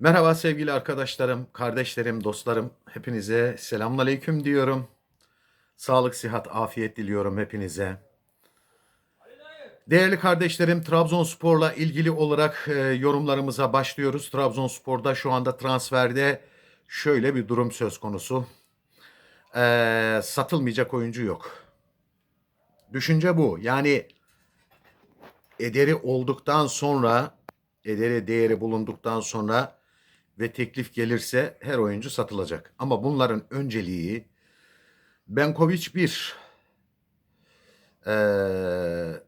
Merhaba sevgili arkadaşlarım, kardeşlerim, dostlarım. Hepinize selamünaleyküm diyorum. Sağlık, sıhhat, afiyet diliyorum hepinize. Değerli kardeşlerim, Trabzonspor'la ilgili olarak e, yorumlarımıza başlıyoruz. Trabzonspor'da şu anda transferde şöyle bir durum söz konusu. E, satılmayacak oyuncu yok. Düşünce bu. Yani ederi olduktan sonra, ederi değeri bulunduktan sonra ve teklif gelirse her oyuncu satılacak. Ama bunların önceliği Benkovic 1, eee,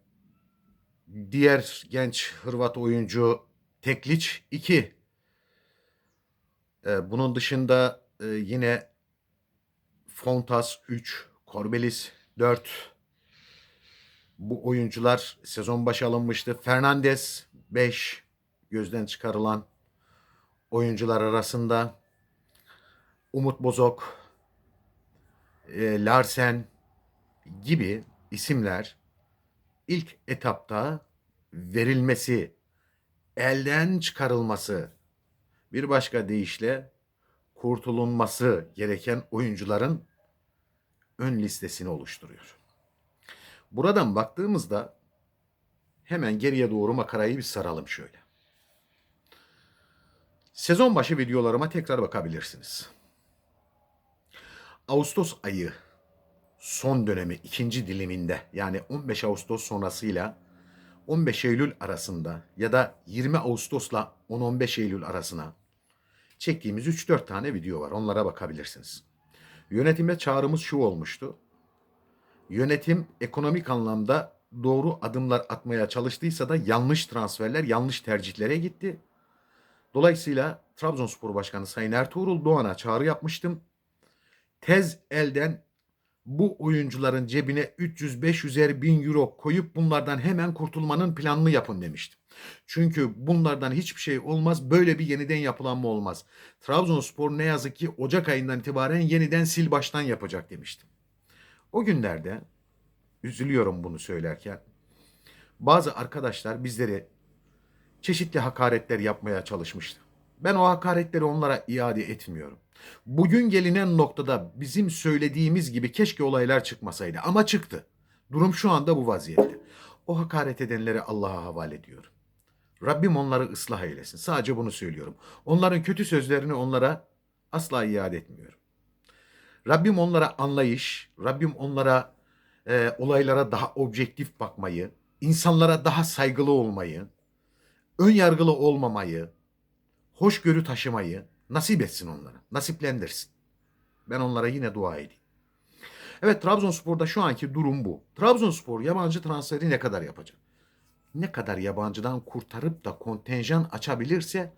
diğer genç Hırvat oyuncu Tekliç 2. Eee, bunun dışında eee, yine Fontas 3, Korbelis 4. Bu oyuncular sezon başı alınmıştı. Fernandes 5 gözden çıkarılan oyuncular arasında. Umut Bozok, e, Larsen gibi isimler ilk etapta verilmesi, elden çıkarılması, bir başka deyişle kurtulunması gereken oyuncuların ön listesini oluşturuyor. Buradan baktığımızda hemen geriye doğru makarayı bir saralım şöyle. Sezon başı videolarıma tekrar bakabilirsiniz. Ağustos ayı son dönemi ikinci diliminde yani 15 Ağustos sonrasıyla 15 Eylül arasında ya da 20 Ağustos'la 10-15 Eylül arasına çektiğimiz 3-4 tane video var. Onlara bakabilirsiniz. Yönetime çağrımız şu olmuştu. Yönetim ekonomik anlamda doğru adımlar atmaya çalıştıysa da yanlış transferler, yanlış tercihlere gitti. Dolayısıyla Trabzonspor Başkanı Sayın Ertuğrul Doğan'a çağrı yapmıştım. Tez elden bu oyuncuların cebine 300-500'er bin euro koyup bunlardan hemen kurtulmanın planını yapın demiştim. Çünkü bunlardan hiçbir şey olmaz. Böyle bir yeniden yapılanma olmaz. Trabzonspor ne yazık ki Ocak ayından itibaren yeniden sil baştan yapacak demiştim. O günlerde üzülüyorum bunu söylerken. Bazı arkadaşlar bizleri çeşitli hakaretler yapmaya çalışmıştı. Ben o hakaretleri onlara iade etmiyorum. Bugün gelinen noktada bizim söylediğimiz gibi keşke olaylar çıkmasaydı ama çıktı. Durum şu anda bu vaziyette. O hakaret edenleri Allah'a havale ediyorum. Rabbim onları ıslah eylesin. Sadece bunu söylüyorum. Onların kötü sözlerini onlara asla iade etmiyorum. Rabbim onlara anlayış, Rabbim onlara e, olaylara daha objektif bakmayı, insanlara daha saygılı olmayı, ön yargılı olmamayı, hoşgörü taşımayı nasip etsin onlara. Nasiplendirsin. Ben onlara yine dua edeyim. Evet Trabzonspor'da şu anki durum bu. Trabzonspor yabancı transferi ne kadar yapacak? Ne kadar yabancıdan kurtarıp da kontenjan açabilirse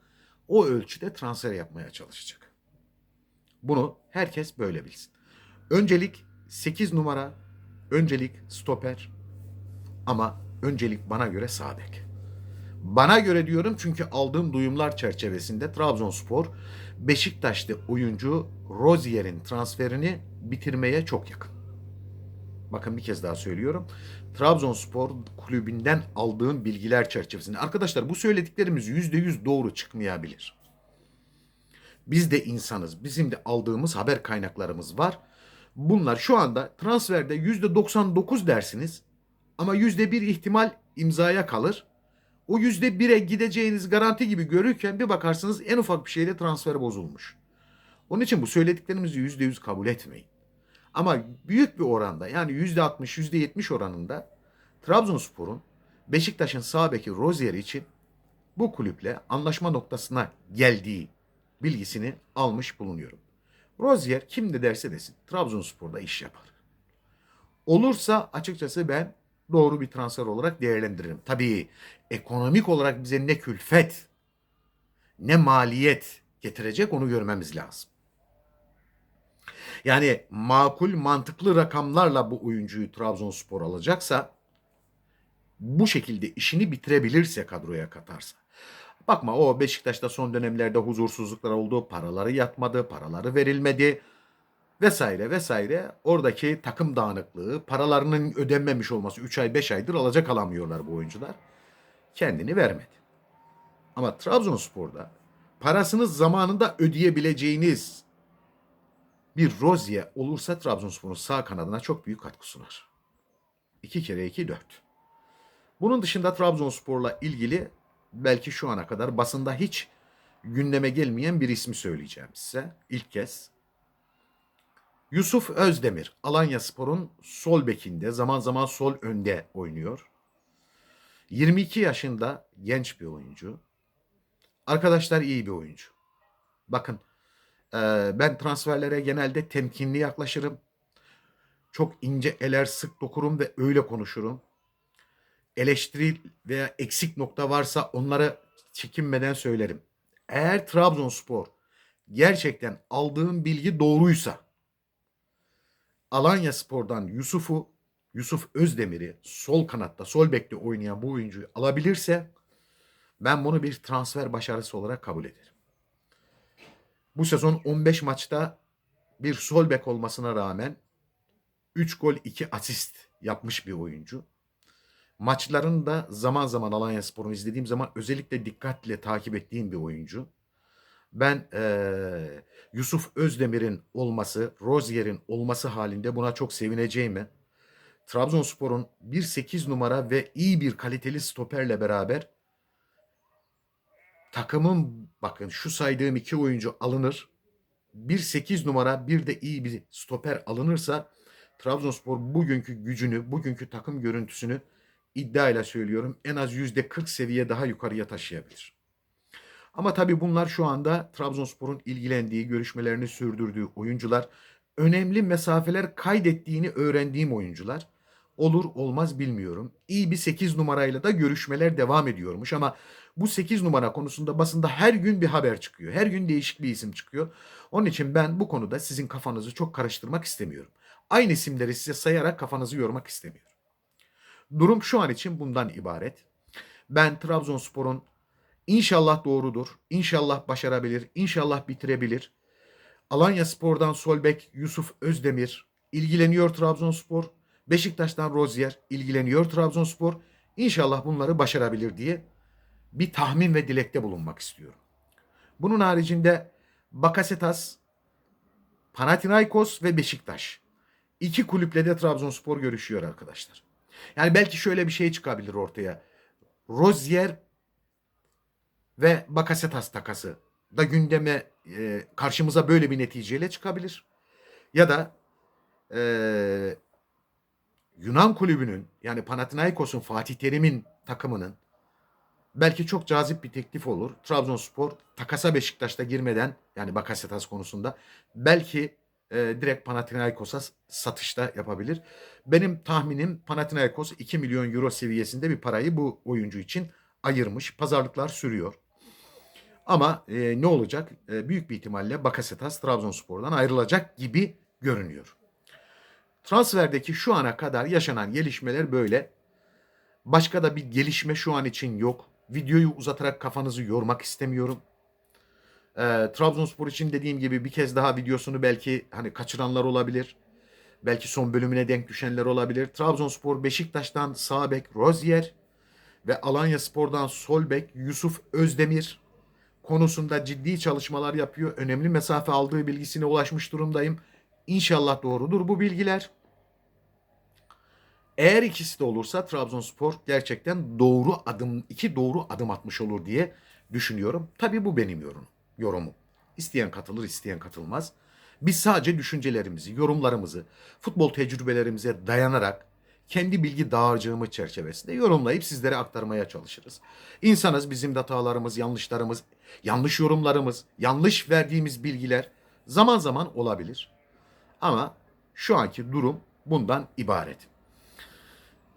o ölçüde transfer yapmaya çalışacak. Bunu herkes böyle bilsin. Öncelik 8 numara, öncelik stoper ama öncelik bana göre sağ bek. Bana göre diyorum çünkü aldığım duyumlar çerçevesinde Trabzonspor Beşiktaş'ta oyuncu Rozier'in transferini bitirmeye çok yakın. Bakın bir kez daha söylüyorum. Trabzonspor kulübünden aldığım bilgiler çerçevesinde. Arkadaşlar bu söylediklerimiz %100 doğru çıkmayabilir. Biz de insanız. Bizim de aldığımız haber kaynaklarımız var. Bunlar şu anda transferde %99 dersiniz ama %1 ihtimal imzaya kalır. O %1'e gideceğiniz garanti gibi görürken bir bakarsınız en ufak bir şeyde transfer bozulmuş. Onun için bu söylediklerimizi %100 kabul etmeyin. Ama büyük bir oranda yani %60, %70 oranında Trabzonspor'un Beşiktaş'ın sağ Rozier için bu kulüple anlaşma noktasına geldiği bilgisini almış bulunuyorum. Rozier kim de derse desin Trabzonspor'da iş yapar. Olursa açıkçası ben doğru bir transfer olarak değerlendiririm. Tabii ekonomik olarak bize ne külfet ne maliyet getirecek onu görmemiz lazım. Yani makul mantıklı rakamlarla bu oyuncuyu Trabzonspor alacaksa bu şekilde işini bitirebilirse kadroya katarsa. Bakma o Beşiktaş'ta son dönemlerde huzursuzluklar oldu, paraları yatmadı, paraları verilmedi vesaire vesaire. Oradaki takım dağınıklığı, paralarının ödenmemiş olması 3 ay 5 aydır alacak alamıyorlar bu oyuncular. Kendini vermedi. Ama Trabzonspor'da parasını zamanında ödeyebileceğiniz bir Rozier olursa Trabzonspor'un sağ kanadına çok büyük katkı sunar. 2 kere 2 4. Bunun dışında Trabzonspor'la ilgili belki şu ana kadar basında hiç gündeme gelmeyen bir ismi söyleyeceğim size. İlk kez. Yusuf Özdemir, Alanya Spor'un sol bekinde, zaman zaman sol önde oynuyor. 22 yaşında genç bir oyuncu. Arkadaşlar iyi bir oyuncu. Bakın e, ben transferlere genelde temkinli yaklaşırım. Çok ince eler sık dokurum ve öyle konuşurum. Eleştiri veya eksik nokta varsa onları çekinmeden söylerim. Eğer Trabzonspor gerçekten aldığım bilgi doğruysa Alanya Spor'dan Yusuf'u Yusuf Özdemir'i sol kanatta, sol bekte oynayan bu oyuncuyu alabilirse ben bunu bir transfer başarısı olarak kabul ederim. Bu sezon 15 maçta bir sol bek olmasına rağmen 3 gol 2 asist yapmış bir oyuncu. Maçlarını da zaman zaman Alanya Spor'unu izlediğim zaman özellikle dikkatle takip ettiğim bir oyuncu. Ben eee, Yusuf Özdemir'in olması, Rozier'in olması halinde buna çok sevineceğimi, Trabzonspor'un 1-8 numara ve iyi bir kaliteli stoperle beraber takımın bakın şu saydığım iki oyuncu alınır. 1-8 numara bir de iyi bir stoper alınırsa Trabzonspor bugünkü gücünü, bugünkü takım görüntüsünü iddiayla söylüyorum en az %40 seviye daha yukarıya taşıyabilir. Ama tabii bunlar şu anda Trabzonspor'un ilgilendiği, görüşmelerini sürdürdüğü oyuncular. Önemli mesafeler kaydettiğini öğrendiğim oyuncular. Olur olmaz bilmiyorum. İyi bir 8 numarayla da görüşmeler devam ediyormuş ama bu 8 numara konusunda basında her gün bir haber çıkıyor. Her gün değişik bir isim çıkıyor. Onun için ben bu konuda sizin kafanızı çok karıştırmak istemiyorum. Aynı isimleri size sayarak kafanızı yormak istemiyorum. Durum şu an için bundan ibaret. Ben Trabzonspor'un İnşallah doğrudur. İnşallah başarabilir. İnşallah bitirebilir. Alanya Spor'dan Solbek Yusuf Özdemir ilgileniyor Trabzonspor. Beşiktaş'tan Rozier ilgileniyor Trabzonspor. İnşallah bunları başarabilir diye bir tahmin ve dilekte bulunmak istiyorum. Bunun haricinde Bakasetas, Panathinaikos ve Beşiktaş. İki kulüple de Trabzonspor görüşüyor arkadaşlar. Yani belki şöyle bir şey çıkabilir ortaya. Rozier ve Bakasetas takası da gündeme e, karşımıza böyle bir neticeyle çıkabilir. Ya da e, Yunan kulübünün yani Panathinaikos'un Fatih Terim'in takımının belki çok cazip bir teklif olur. Trabzonspor takasa Beşiktaş'ta girmeden yani Bakasetas konusunda belki e, direkt Panathinaikos'a satışta yapabilir. Benim tahminim Panathinaikos 2 milyon euro seviyesinde bir parayı bu oyuncu için ayırmış. Pazarlıklar sürüyor. Ama e, ne olacak? E, büyük bir ihtimalle Bakasetas Trabzonspor'dan ayrılacak gibi görünüyor. Transferdeki şu ana kadar yaşanan gelişmeler böyle. Başka da bir gelişme şu an için yok. Videoyu uzatarak kafanızı yormak istemiyorum. E, Trabzonspor için dediğim gibi bir kez daha videosunu belki hani kaçıranlar olabilir. Belki son bölümüne denk düşenler olabilir. Trabzonspor Beşiktaş'tan sağ bek Rozier ve Alanya Spor'dan sol bek Yusuf Özdemir konusunda ciddi çalışmalar yapıyor. Önemli mesafe aldığı bilgisine ulaşmış durumdayım. İnşallah doğrudur bu bilgiler. Eğer ikisi de olursa Trabzonspor gerçekten doğru adım, iki doğru adım atmış olur diye düşünüyorum. Tabii bu benim yorum, yorumum. İsteyen katılır, isteyen katılmaz. Biz sadece düşüncelerimizi, yorumlarımızı, futbol tecrübelerimize dayanarak kendi bilgi dağarcığımı çerçevesinde yorumlayıp sizlere aktarmaya çalışırız. İnsanız bizim hatalarımız, yanlışlarımız, yanlış yorumlarımız, yanlış verdiğimiz bilgiler zaman zaman olabilir. Ama şu anki durum bundan ibaret.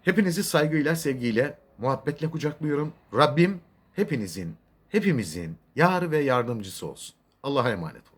Hepinizi saygıyla, sevgiyle, muhabbetle kucaklıyorum. Rabbim hepinizin, hepimizin yar ve yardımcısı olsun. Allah'a emanet olun.